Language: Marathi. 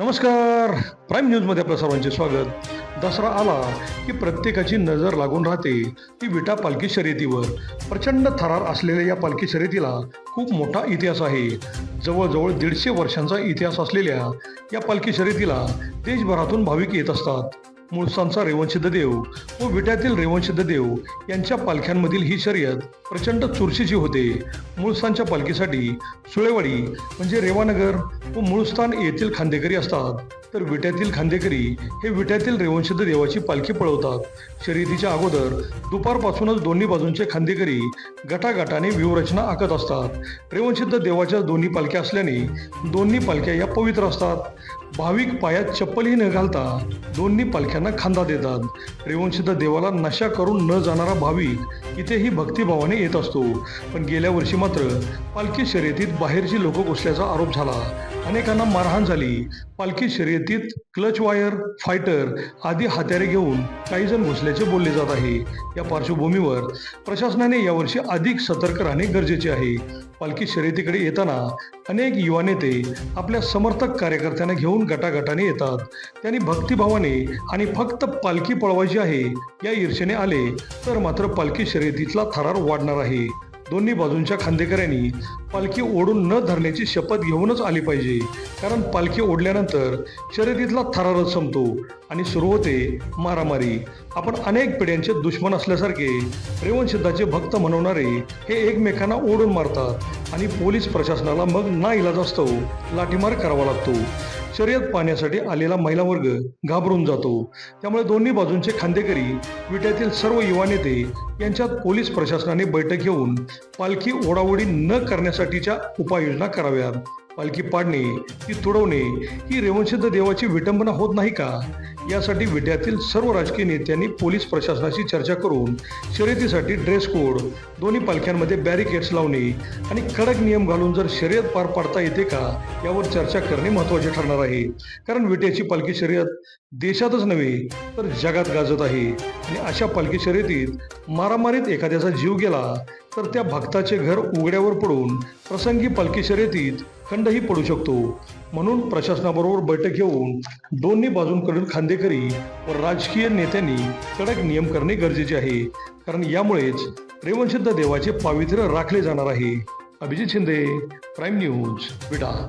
नमस्कार. प्राईम न्यूजमध्ये आपलं सर्वांचे स्वागत. दसरा आला की प्रत्येकाची नजर लागून राहते. ती विटा पालखी शर्यतीवर. प्रचंड थरार असलेल्या या पालखी शर्यतीला खूप मोठा इतिहास आहे. जवळजवळ दीडशे वर्षांचा इतिहास असलेल्या या पालखी शर्यतीला देशभरातून भाविक येत असतात. मुळसांचा रेवणसिद्ध देव व विट्यातील रेवणसिद्ध देव यांच्या पालख्यांमधील ही शर्यत प्रचंड चुरशीची होते. मुळसांच्या पालखीसाठी सुळेवाडी म्हणजे रेवानगर व मुळस्थान येथील खांदेकरी असतात. तर विट्यातील खांदेकरी हे विट्यातील रेवंशद देवाची पालखी पळवतात. शर्यतीच्या अगोदर दुपारपासूनच दोन्ही बाजूंचे खांदेकरी गटागटाने व्यूहरचना आखत असतात. रेवंशद देवाच्या दोन्ही पालख्या असल्याने दोन्ही पालख्या या पवित्र असतात. भाविक पायात चप्पलही न घालता दोन्ही पालख्यांना खांदा देतात. रेवंशद देवाला नशा करून न जाणारा भाविक इथेही भक्तिभावाने येत असतो. पण गेल्या वर्षी मात्र पालखी शर्यतीत बाहेरची लोक घुसल्याचा आरोप झाला. अनेकांना मारहाण झाली. पालखी शर्यतीत क्लच वायर फायटर आदी हत्यारे घेऊन काही जण घुसल्याचे बोलले जात आहे. या पार्श्वभूमीवर प्रशासनाने यावर्षी अधिक सतर्क राहणे गरजेचे आहे. पालखी शर्यतीकडे येताना अनेक युवा नेते आपल्या समर्थक कार्यकर्त्यांना घेऊन गटागटाने येतात. त्यांनी भक्तिभावाने आणि फक्त पालखी पळवायची आहे या ईर्षेने आले तर मात्र पालखी शर्यतीतला थरार वाढणार आहे. दोन्ही बाजूंच्या खांदेकऱ्यांनी पालखी ओढून न धरण्याची शपथ घेऊनच आली पाहिजे. कारण पालखी ओढल्यानंतर शर्यतीतला थरारच संपतो आणि सुरू होते मारामारी. आपण अनेक पिढ्यांचे दुश्मन असल्यासारखे रेवणसिद्धाचे भक्त म्हणवणारे हे एकमेकांना ओढून मारतात आणि पोलीस प्रशासनाला मग ना इलाज असतो लाठीमार करावा लागतो. शर्यत पाहण्यासाठी आलेला महिला वर्ग घाबरून जातो. त्यामुळे दोन्ही बाजूंचे खांदेकरी विट्यातील सर्व युवा नेते यांच्यात पोलीस प्रशासनाने बैठक घेऊन पालखी ओढाओढी न करण्यासाठीच्या उपाययोजना कराव्यात पालखी पाडणे ती तुडवणे ही रेवणसिद्ध देवाची विटंबना होत नाही का? यासाठी विट्यातील सर्व राजकीय नेत्यांनी पोलीस प्रशासनाशी चर्चा करून शर्यतीसाठी ड्रेस कोड दोन्ही पालख्यांमध्ये बॅरिकेड्स लावणे आणि कडक नियम घालून जर शर्यत पार पाडता येते का? यावर चर्चा करणे महत्त्वाचे ठरणार आहे. कारण विट्याची पालखी शर्यत देशातच नव्हे तर जगात गाजत आहे. आणि अशा पालखी शर्यतीत मारामारीत एखाद्याचा जीव गेला तर त्या भक्ताचे घर उघड्यावर पडून प्रसंगी पालखी शर्यतीत खंडही पडू शकतो. म्हणून प्रशासनाबरोबर बैठक घेऊन दोन्ही बाजूंकडून खांदेकरी व राजकीय नेत्यांनी कडक नियम करणे गरजेचे आहे. कारण यामुळेच रेवणसिद्ध देवाचे पावित्र्य राखले जाणार आहे. अभिजित शिंदे प्राईम न्यूज विडा